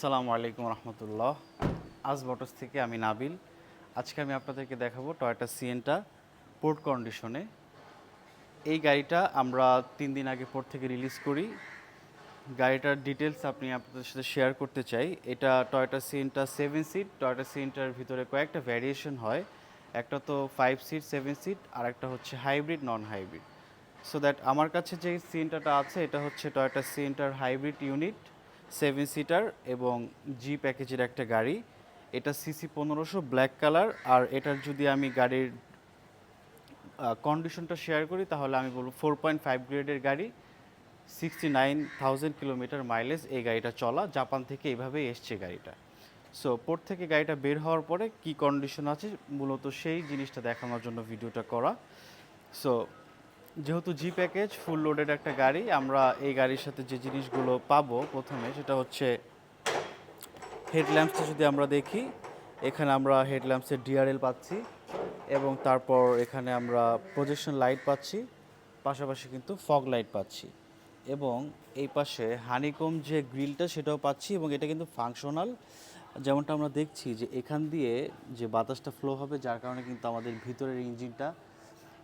আসসালামু আলাইকুম রহমতুল্লাহ। আজ বটস থেকে আমি নাবিল। আজকে আমি আপনাদেরকে দেখাবো টয়োটা সিএনটা পোর্ট কন্ডিশনে। এই গাড়িটা আমরা তিন দিন আগে পোর্ট থেকে রিলিজ করি। গাড়িটার ডিটেলস আপনি আপনাদের সাথে শেয়ার করতে চাই। এটা Toyota Sienta seven seat. Toyota সিএনটার ভিতরে কয়েকটা ভ্যারিয়েশন হয়। একটা তো ফাইভ সিট সেভেন সিট আর একটা হচ্ছে hybrid non hybrid so that আমার কাছে যে সিএনটাটা আছে, এটা হচ্ছে টয়োটা সিএনটার হাইব্রিড ইউনিট সেভেন সিটার এবং জি প্যাকেজের একটা গাড়ি। এটা সিসি পনেরোশো, ব্ল্যাক কালার। আর এটার যদি আমি গাড়ির কন্ডিশনটা শেয়ার করি, তাহলে আমি বলব ফোর পয়েন্ট ফাইভ গ্রেডের গাড়ি। Sixty nine thousand kilometre mileage এই গাড়িটা চলা। জাপান থেকে এইভাবেই এসছে গাড়িটা। সো পোর্ট থেকে গাড়িটা বের হওয়ার পরে কি কন্ডিশন আছে? মূলত সেই জিনিসটা দেখানোর জন্য ভিডিওটা করা। সো যেহেতু জি প্যাকেজ ফুল লোডেড একটা গাড়ি, আমরা এই গাড়ির সাথে যে জিনিসগুলো পাবো প্রথমে, সেটা হচ্ছে হেডল্যাম্পসটা যদি আমরা দেখি, এখানে আমরা হেডল্যাম্পসের ডিআরএল পাচ্ছি এবং তারপর এখানে আমরা প্রজেকশন লাইট পাচ্ছি, পাশাপাশি কিন্তু ফগ লাইট পাচ্ছি এবং এই পাশে হানিকম যে গ্রিলটা সেটাও পাচ্ছি এবং এটা কিন্তু ফাংশনাল যেমনটা আমরা দেখছি যে এখান দিয়ে যে বাতাসটা ফ্লো হবে, যার কারণে কিন্তু আমাদের ভিতরের ইঞ্জিনটা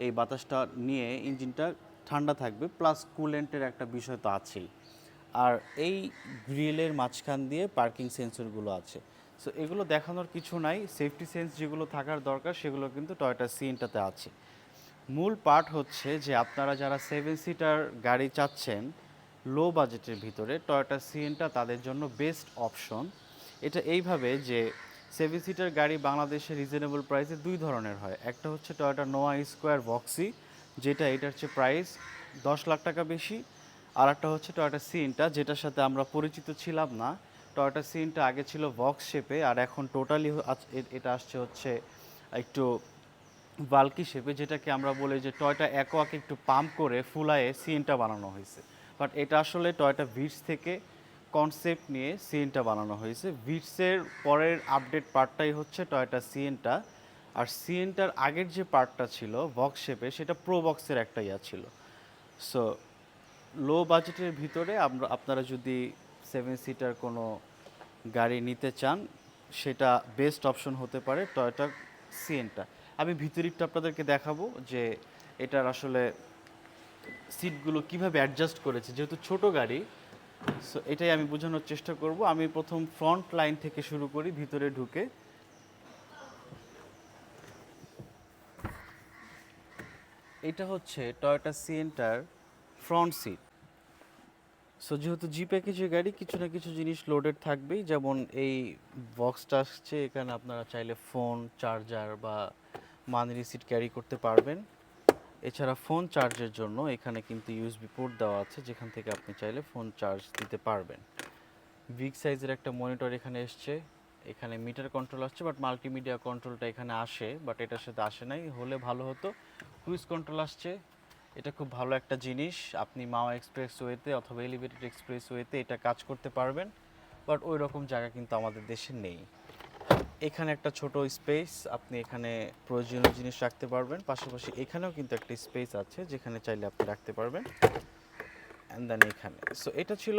এই বাতাসটা নিয়ে ইঞ্জিনটা ঠান্ডা থাকবে, প্লাস কুলেন্টের একটা বিষয় তো আছেই। আর এই গ্রিলের মাঝখান দিয়ে পার্কিং সেন্সরগুলো আছে। সো এগুলো দেখানোর কিছু নাই সেফটি সেন্স যেগুলো থাকার দরকার, সেগুলো কিন্তু টয়োটা সিএনটাতে আছে। মূল পার্ট হচ্ছে যে আপনারা যারা সেভেন সিটার গাড়ি চাচ্ছেন লো বাজেটের ভিতরে টয়োটা সিএনটা তাদের জন্য বেস্ট অপশন এটা এইভাবে যে সেভেন সিটার গাড়ি বাংলাদেশে রিজনেবল প্রাইসে দুই ধরনের হয়। একটা হচ্ছে টয়োটা নোয়া স্কোয়ার বক্সি যেটা এটার হচ্ছে প্রাইস দশ লাখ টাকা বেশি। আর একটা হচ্ছে টয়োটা সিনটা যেটার সাথে আমরা পরিচিত ছিলাম না। টয়োটা সিনটা আগে ছিল বক্স শেপে আর এখন টোটালি এটা আসছে হচ্ছে একটু বাল্কি শেপে যেটাকে আমরা বলি যে টয়টা অ্যাকোয়াকে একটু পাম্প করে ফুলায়ে সিএনটা বানানো হয়েছে। বাট এটা আসলে টয়টা ভিটস থেকে কনসেপ্ট নিয়ে সিএনটা বানানো হয়েছে। ভিটসের পরের আপডেট পার্টটাই হচ্ছে টয়টা সিএনটা আর সিএনটার আগের যে পার্টটা ছিল বক্স শেপে সেটা প্রো বক্সের একটা ইয়া ছিল। সো লো বাজেটের ভিতরে আমরা, আপনারা যদি সেভেন সিটার কোনো গাড়ি নিতে চান, সেটা বেস্ট অপশন হতে পারে টয়োটা সিএনটা আমি ভিতরিকটা আপনাদেরকে দেখাবো যে এটার আসলে সিটগুলো কীভাবে অ্যাডজাস্ট করেছে। যেহেতু ছোট গাড়ি সো এটাই আমি বোঝানোর চেষ্টা করব। আমি প্রথম ফ্রন্ট লাইন থেকে শুরু করি, ভিতরে ঢুকে। এটা হচ্ছে টয়োটা সিএনটার ফ্রন্ট সিট সো যেহেতু জি প্যাকেজের গাড়ি, কিছু না কিছু জিনিস লোডেড থাকবেই। যেমন এই বক্সটা আসছে, এখানে আপনারা চাইলে ফোন চার্জার বা মানি রিসিট ক্যারি করতে পারবেন। এছাড়া ফোন চার্জের জন্য এখানে কিন্তু ইউএসবি পোর্ট দেওয়া আছে, যেখান থেকে আপনি চাইলে ফোন চার্জ দিতে পারবেন। বিগ সাইজের একটা মনিটর এখানে এসছে, এখানে মিটার কন্ট্রোল আসছে বাট মাল্টিমিডিয়া কন্ট্রোলটা এখানে আসে বাট এটার সাথে আসে নাই, হলে ভালো হতো। ক্রুইজ কন্ট্রোল আসছে, এটা খুব ভালো একটা জিনিস, আপনি মাওয়া এক্সপ্রেস ওয়েতে অথবা এলিভেটেড এক্সপ্রেস ওয়েতে এটা কাজ করতে পারবেন বাট ওই রকম জায়গা কিন্তু আমাদের দেশে নেই। এখানে একটা ছোট স্পেস আপনি এখানে প্রয়োজনীয় জিনিস রাখতে পারবেন। পাশাপাশি এখানেও কিন্তু একটা স্পেস আছে যেখানে চাইলে আপনি রাখতে পারবেন। অ্যান্ড দেন এখানে। সো এটা ছিল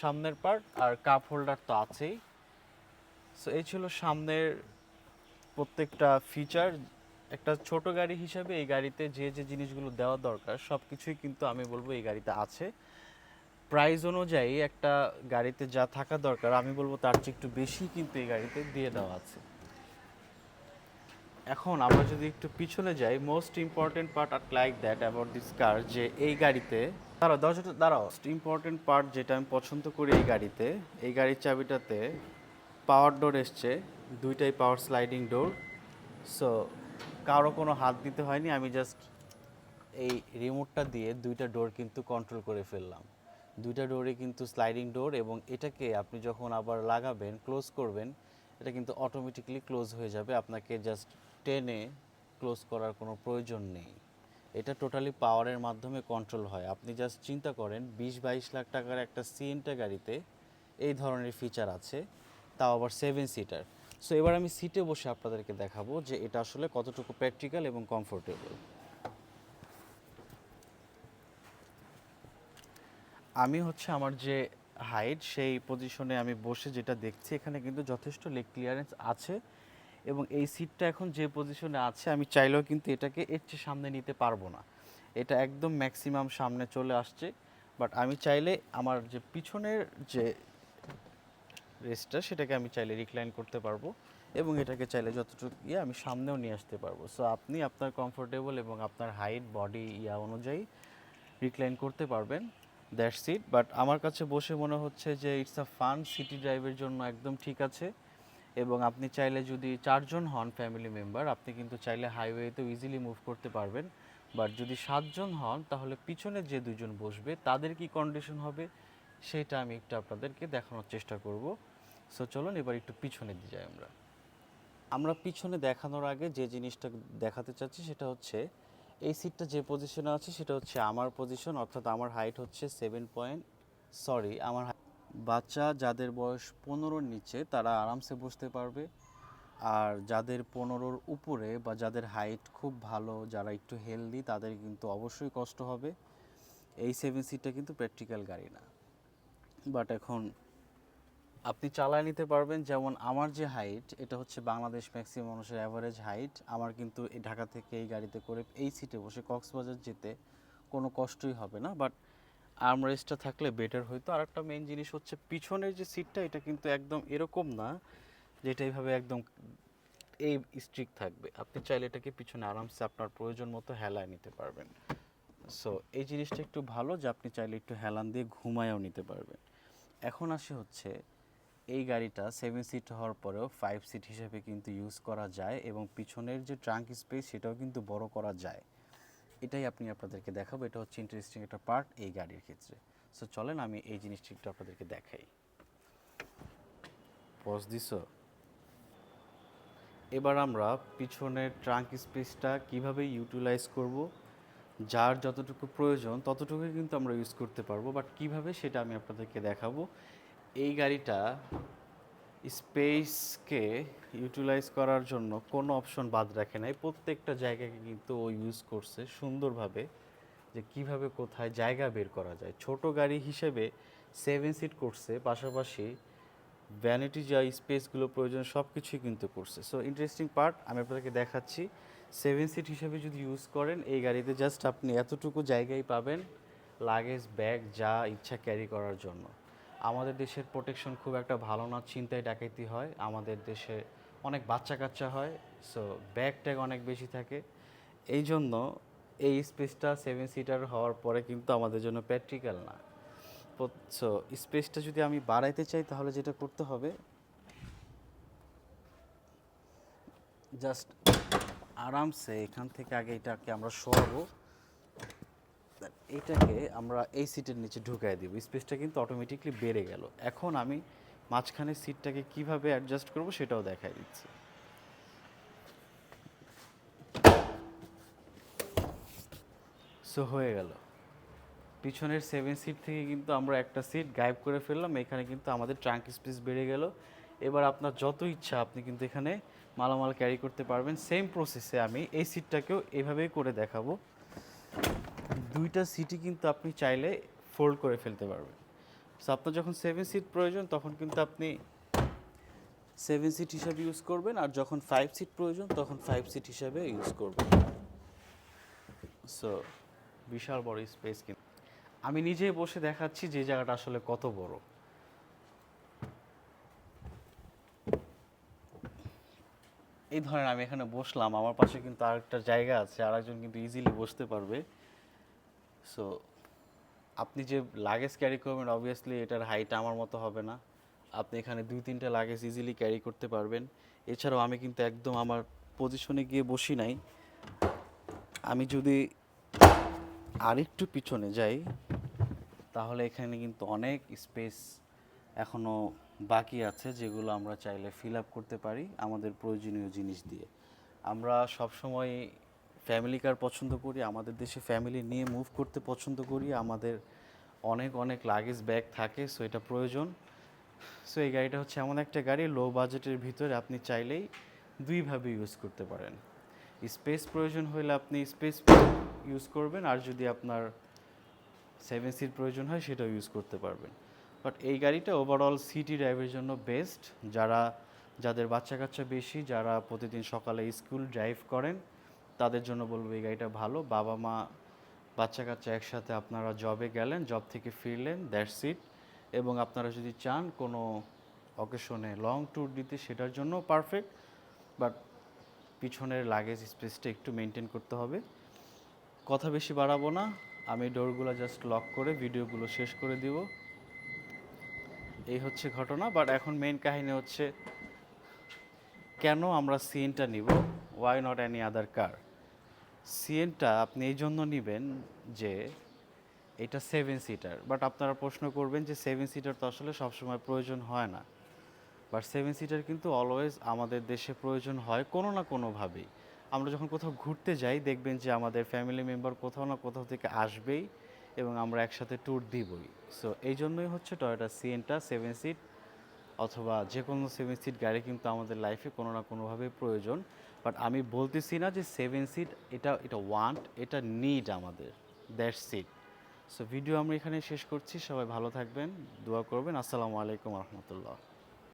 সামনের পার্ট আর কাপ হোল্ডার তো আছেই। সো এই ছিল সামনের প্রত্যেকটা ফিচার একটা ছোট গাড়ি হিসাবে এই গাড়িতে যে যে জিনিসগুলো দেওয়া দরকার সব কিছুই কিন্তু আমি বলব এই গাড়িতে আছে। প্রাইস অনুযায়ী একটা গাড়িতে যা থাকা দরকার, আমি বলব তার চেয়ে একটু বেশি কিন্তু এই গাড়িতে দিয়ে দেওয়া আছে। এখন আমরা যদি একটু পিছনে যাই মোস্ট ইম্পর্টেন্ট পার্ট আট like that about this car যে এই গাড়িতে, দাঁড়াও দশটা দাঁড়াও ইম্পর্টেন্ট পার্ট যেটা আমি পছন্দ করি এই গাড়িতে, এই গাড়ির চাবিটাতে পাওয়ার ডোর এসছে, দুইটাই পাওয়ার স্লাইডিং ডোর সো কারও কোনো হাত দিতে হয়নি, আমি জাস্ট এই রিমোটটা দিয়ে দুইটা ডোর কিন্তু কন্ট্রোল করে ফেললাম। দুইটা ডোরে কিন্তু স্লাইডিং ডোর এবং এটাকে আপনি যখন আবার লাগাবেন ক্লোজ করবেন, এটা কিন্তু অটোমেটিকলি ক্লোজ হয়ে যাবে। আপনাকে জাস্ট টেনে ক্লোজ করার কোনো প্রয়োজন নেই। এটা টোটালি পাওয়ারের মাধ্যমে কন্ট্রোল হয়। আপনি জাস্ট চিন্তা করেন, বিশ বাইশ লাখ টাকার একটা সিএনটা গাড়িতে এই ধরনের ফিচার আছে, তাও আবার সেভেন সিটার সো এবার আমি সিটে বসে আপনাদেরকে দেখাবো যে এটা আসলে কতটুকু প্র্যাকটিক্যাল এবং কমফোর্টেবল আমি হচ্ছে আমার যে হাইট সেই পজিশনে আমি বসে যেটা দেখছি, এখানে কিন্তু যথেষ্ট লেগ ক্লিয়ারেন্স আছে এবং এই সিটটা এখন যে পজিশনে আছে, আমি চাইলেও কিন্তু এটাকে এর চেয়ে সামনে নিতে পারব না। এটা একদম ম্যাক্সিমাম সামনে চলে আসছে বাট আমি চাইলে আমার যে পিছনের যে রেসটা সেটাকে আমি চাইলে রিক্লাইন করতে পারব এবং এটাকে চাইলে যতটুকু ইয়ে আমি সামনেও নিয়ে আসতে পারব। সো আপনি আপনার কমফোর্টেবল এবং আপনার হাইট বডি ইয়া অনুযায়ী রিক্লাইন করতে পারবেন। That's it. বাট আমার কাছে বসে মনে হচ্ছে যে ইটস আ ফান সিটি ড্রাইভের জন্য একদম ঠিক আছে। এবং আপনি চাইলে যদি চারজন হন ফ্যামিলি মেম্বার, আপনি কিন্তু চাইলে হাইওয়েতেও ইজিলি মুভ করতে পারবেন। বাট যদি সাতজন হন, তাহলে পিছনে যে দুজন বসবে, তাদের কি কন্ডিশন হবে, সেটা আমি একটু আপনাদেরকে দেখানোর চেষ্টা করব। সো চলুন এবার একটু পিছনে দিয়ে যাই আমরা। আমরা পিছনে দেখানোর আগে যে জিনিসটা দেখাতে চাচ্ছি, সেটা হচ্ছে এই সিটটা যে পজিশনে আছে, সেটা হচ্ছে আমার পজিশন অর্থাৎ আমার হাইট হচ্ছে সেভেন পয়েন্ট সরি আমার বাচ্চা যাদের বয়স পনেরোর নিচে, তারা আরামসে বসতে পারবে। আর যাদের পনেরোর উপরে বা যাদের হাইট খুব ভালো, যারা একটু হেলদি তাদের কিন্তু অবশ্যই কষ্ট হবে। এই সেভেন সিটটা কিন্তু প্র্যাকটিক্যাল গাড়ি না। বাট এখন আপনি চালায় নিতে পারবেন। যেমন আমার যে হাইট এটা হচ্ছে বাংলাদেশ ম্যাক্সিমাম মানুষের অ্যাভারেজ হাইট আমার কিন্তু এই ঢাকা থেকে এই গাড়িতে করে এই সিটে বসে কক্সবাজার যেতে কোনো কষ্টই হবে না। বাট আর্মরেস্টটা থাকলে বেটার হইতো। আর একটা মেন জিনিস হচ্ছে পিছনের যে সিটটা এটা কিন্তু একদম এরকম না যেটা এইভাবে একদম এই স্ট্রিক থাকবে। আপনি চাইলে এটাকে পিছনে আরামসে আপনার প্রয়োজন মতো হেলায় নিতে পারবেন। সো এই জিনিসটা একটু ভালো যে আপনি চাইলে একটু হেলান দিয়ে ঘুমায়ও নিতে পারবেন। এখন আসে হচ্ছে এই গাড়িটা সেভেন সিট হওয়ার পরেও ফাইভ সিট হিসেবে কিন্তু ইউজ করা যায় এবং পিছনের যে ট্রাঙ্ক স্পেস সেটাও কিন্তু বড় করা যায়। এটাই আপনি আপনাদেরকে দেখাবো। এটা হচ্ছে ইন্টারেস্টিং একটা পার্ট এই গাড়ির ক্ষেত্রে। সো চলেন আমি এই জিনিসটি একটু আপনাদেরকে দেখাই। পজ দিস এবার আমরা পিছনের ট্রাঙ্ক স্পেসটা কীভাবে ইউটিলাইজ করব, যার যতটুকু প্রয়োজন ততটুকুই কিন্তু আমরা ইউজ করতে পারব বাট কীভাবে সেটা আমি আপনাদেরকে দেখাবো। এই গাড়িটা স্পেসকে ইউটিলাইজ করার জন্য কোনো অপশন বাদ রাখে নাই। প্রত্যেকটা জায়গাকে কিন্তু ও ইউজ করছে সুন্দরভাবে যে কীভাবে কোথায় জায়গা বের করা যায়। ছোট গাড়ি হিসেবে সেভেন সিট করছে, পাশাপাশি ভ্যানিটি যা স্পেসগুলো প্রয়োজন সব কিছুই কিন্তু করছে। সো ইন্টারেস্টিং পার্ট আমি আপনাদেরকে দেখাচ্ছি। সেভেন সিট হিসেবে যদি ইউজ করেন, এই গাড়িতে জাস্ট আপনি এতটুকু জায়গায় পাবেন লাগেজ ব্যাগ যা ইচ্ছা ক্যারি করার জন্য। আমাদের দেশের প্রোটেকশন খুব একটা ভালো না, চিন্তায় ডাকাইতি হয়। আমাদের দেশে অনেক বাচ্চা কাচ্চা হয় সো ব্যাগ ট্যাগ অনেক বেশি থাকে। এই জন্য এই স্পেসটা সেভেন সিটার হওয়ার পরে কিন্তু আমাদের জন্য প্র্যাকটিক্যাল না। সো স্পেসটা যদি আমি বাড়াইতে চাই, তাহলে যেটা করতে হবে জাস্ট আরামসে এখান থেকে আগে এটাকে আমরা সরাবো। এইটাকে আমরা এই সিটের নিচে ঢুকাই দিব। স্পেসটা কিন্তু অটোমেটিকলি বেড়ে গেল। এখন আমি মাঝখানে সিটটাকে কীভাবে অ্যাডজাস্ট করব সেটাও দেখাই দিচ্ছি। সো হয়ে গেল। পিছনের সেভেন সিট থেকে কিন্তু আমরা একটা সিট গায়েব করে ফেললাম। এখানে কিন্তু আমাদের ট্রাঙ্ক স্পেস বেড়ে গেল। এবার আপনার যত ইচ্ছা আপনি কিন্তু এখানে মালামাল ক্যারি করতে পারবেন। সেম প্রসেসে আমি এই সিটটাকেও এভাবেই করে দেখাবো। দুইটা সিটি কিন্তু আপনি চাইলে ফোল্ড করে ফেলতে পারবেন। সো আপনার যখন সেভেন সিট প্রয়োজন, তখন কিন্তু আপনি সেভেন সিট হিসাবে ইউজ করবেন আর যখন ফাইভ সিট প্রয়োজন, তখন ফাইভ সিট হিসাবে ইউজ করবেন। সো বিশাল বড় স্পেস কিন্তু আমি নিজেই বসে দেখাচ্ছি যে জায়গাটা আসলে কত বড়। এই ধরেন আমি এখানে বসলাম, আমার পাশে কিন্তু আরেকটা জায়গা আছে আর একজন কিন্তু ইজিলি বসতে পারবে। সো আপনি যে লাগেজ ক্যারি করবেন অবভিয়াসলি এটার হাইট আমার মতো হবে না। আপনি এখানে দুই, তিনটা লাগেজ ইজিলি ক্যারি করতে পারবেন। এছাড়াও আমি কিন্তু একদম আমার পজিশনে গিয়ে বসি নাই। আমি যদি আরেকটু পিছনে যাই, তাহলে এখানে কিন্তু অনেক স্পেস এখনও বাকি আছে, যেগুলো আমরা চাইলে ফিল আপ করতে পারি আমাদের প্রয়োজনীয় জিনিস দিয়ে। আমরা সবসময় ফ্যামিলি কার পছন্দ করি, আমাদের দেশে ফ্যামিলি নিয়ে মুভ করতে পছন্দ করি, আমাদের অনেক অনেক লাগেজ ব্যাগ থাকে সো এটা প্রয়োজন। সো এই গাড়িটা হচ্ছে এমন একটা গাড়ি লো বাজেটের ভিতরে আপনি চাইলেই দুইভাবে ইউজ করতে পারেন। স্পেস প্রয়োজন হলে আপনি স্পেস ইউজ করবেন, আর যদি আপনার সেভেন সিট প্রয়োজন হয়, সেটাও ইউজ করতে পারবেন। বাট এই গাড়িটা ওভারঅল সিটি ড্রাইভের জন্য বেস্ট যারা, যাদের বাচ্চা কাচ্চা বেশি, যারা প্রতিদিন সকালে স্কুল ড্রাইভ করেন তাদের জন্য বলব এই গাড়িটা ভালো। বাবা মা, বাচ্চা কাচ্চা একসাথে আপনারা জবে গেলেন জব থেকে ফিরলেন দ্যাটস ইট এবং আপনারা যদি চান কোনো অকেশনে লং ট্যুর দিতে, সেটার জন্য পারফেক্ট বাট পিছনের লাগেজ স্পেসটা একটু মেনটেন করতে হবে। কথা বেশি বাড়াবো না। আমি ডোরগুলো জাস্ট লক করে ভিডিওগুলো শেষ করে দিব। এই হচ্ছে ঘটনা। বাট এখন মেইন কাহিনী হচ্ছে, কেন আমরা সিএনটা নিব? Why not any other car Sienta আপনি এই জন্য নেবেন যে এটা সেভেন সিটার বাট আপনারা প্রশ্ন করবেন যে সেভেন সিটার তো আসলে সবসময় প্রয়োজন হয় না। বাট সেভেন সিটার কিন্তু অলওয়েজ আমাদের দেশে প্রয়োজন হয় কোনো না কোনোভাবেই। আমরা যখন কোথাও ঘুরতে যাই, দেখবেন যে আমাদের ফ্যামিলি মেম্বার কোথাও না কোথাও থেকে আসবেই এবং আমরা একসাথে ট্যুর দিবই। সো এই জন্যই হচ্ছে টয়োটা সিএনটা সেভেন সিট অথবা যে কোনো সেভেন সিট গাড়ি কিন্তু আমাদের লাইফে কোনো না কোনোভাবে প্রয়োজন। বাট আমি বলতেছি না যে সেভেন সিট এটা এটা ওয়ান্ট এটা নিড আমাদের দ্যাটস সিট সো ভিডিও আমরা এখানে শেষ করছি, সবাই ভালো থাকবেন, দোয়া করবেন। আসসালামু আলাইকুম রহমতুল্লাহ।